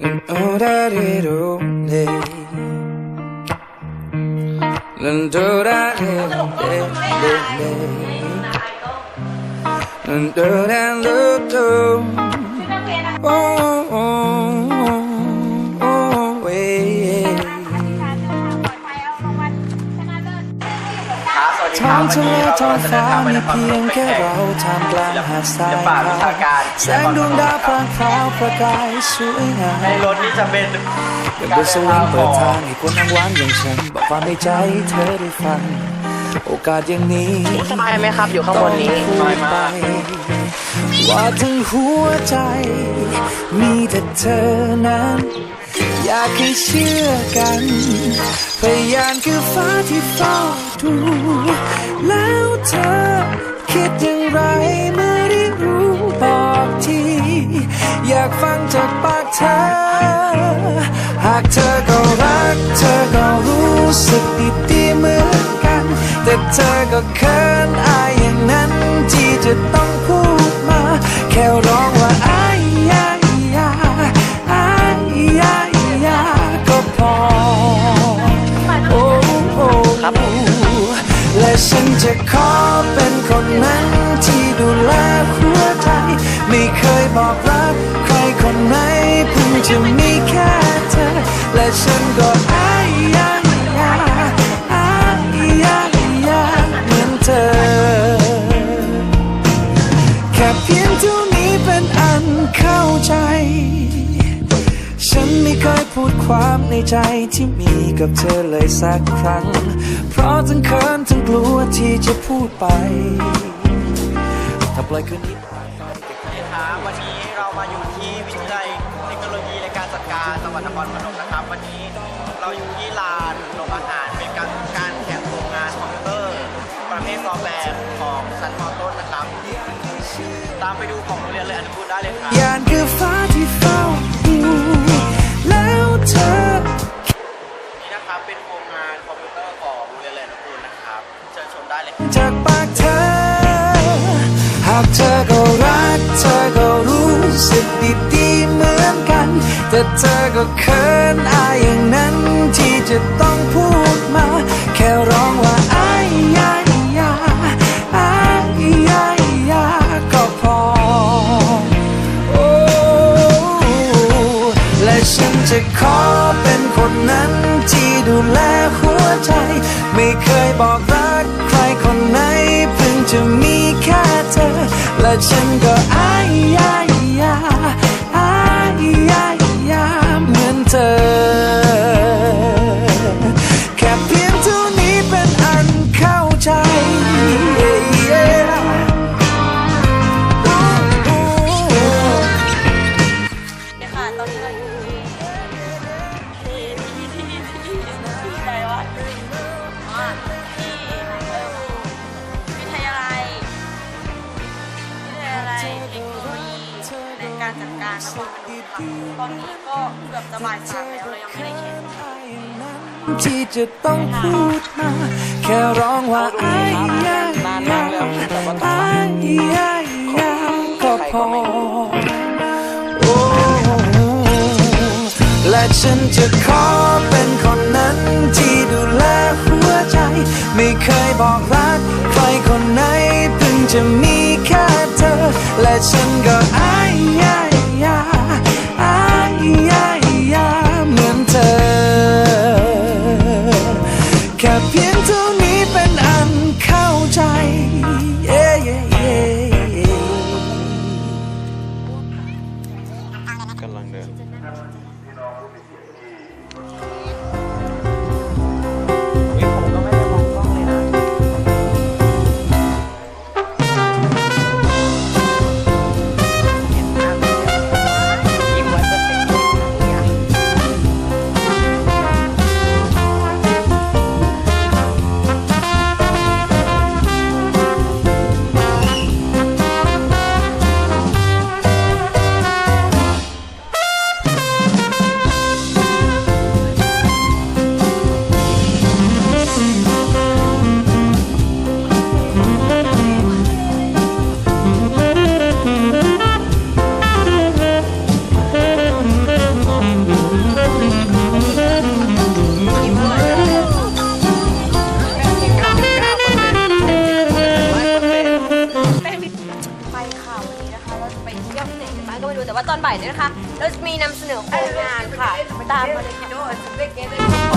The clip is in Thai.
난 오라를 오네 난 도라를 내내내 난 도란 루토 วัสดีคท้องทะเลวันนี้ท้องเราจะฟ้าเดินทางไปมีนครพนมเพียงแค่เราทามกลางหาดทรายศิลปะวิชาการแสงดวงดาวพลางพราวประกายสวยงามในรถนี่จะเป็นเป็นทสวรรค์เปิดทางให้คนทั้งวันอย่างฉันบอกความในใจเธอได้ฟังโอกาสอย่างนี้สบายไหมครับ อยู่ข้างบนนี้ต้องพูดไปว่าทั้งหัวใจ มีแต่เธอนั้น อยากให้เชื่อกันพยานคือฟ้าที่เฝ้า ดูแล้วเธอคิดอย่างไรเมื่อได้รู้บอกที อยากฟังจากปากเธอ หากเธอก็รัก เธอก็รู้สึกดีดีเหมือนกัน แต่เธอก็เขินอายอย่างนั้นที่จะต้องพูดมา แค่ร้องว่าอายยายอายยาย จะขอเป็นคนนั้นที่ดูแลหัวใจ ไม่เคยบอกรักใครคนไหนเพิ่งจะมีแค่เธอ และฉันก็อ เคยพูดความในใจที่มีกับเธอเลยสักครั้ง เพราะทั้งเขินทั้งกลัวที่จะพูดไป ถ้าปล่อยคืนนี้สวัสดีครับวันนี้เรามาอยู่ที่วิทยาลัยเทคโนโลยีและการจัดการจังหวัดนครพนมนะครับ วันนี้เราอยู่ที่ลานโรงอาหารเป็นการการแข่งโครงงานคอมพิวเตอร์ ประเภทซอฟต์แวร์ของชั้นมต้นนะครับ ตามไปดูของโรงเรียนเลยอนุกูลได้เลยครับยานคือฟ้าที่เฝ้า ดีๆเหมือนกัน แต่เธอก็เขินอายอย่างนั้นที่จะต้องพูดมา แค่ร้องว่าอายยายาอายยายาก็พอ โอ้และฉันจะขอเป็นคนนั้นที่ดูแลหัวใจ ไม่เคยบอกรักใครคนไหนเพิ่งจะมีแค่เธอ และฉันก็อายยาย การจัดการนครพนมค่ะตอนนี้ก็เกือบจะบ่ายสามแล้วเรายังไม่ได้แข่งที่จะต้องพูดมา แค่ร้องว่าอายยายาอายยายาก็พอโอ้และฉันจะขอเป็นคนนั้นที่ดูแลหัวใจ ไม่เคยบอกรักใครคนไหนเพิ่งจะมีแค่เธอ และฉันก็ เนี่ยนะคะ เราจะมีนำเสนอโครงงานค่ะ ตามมาเลยค่ะ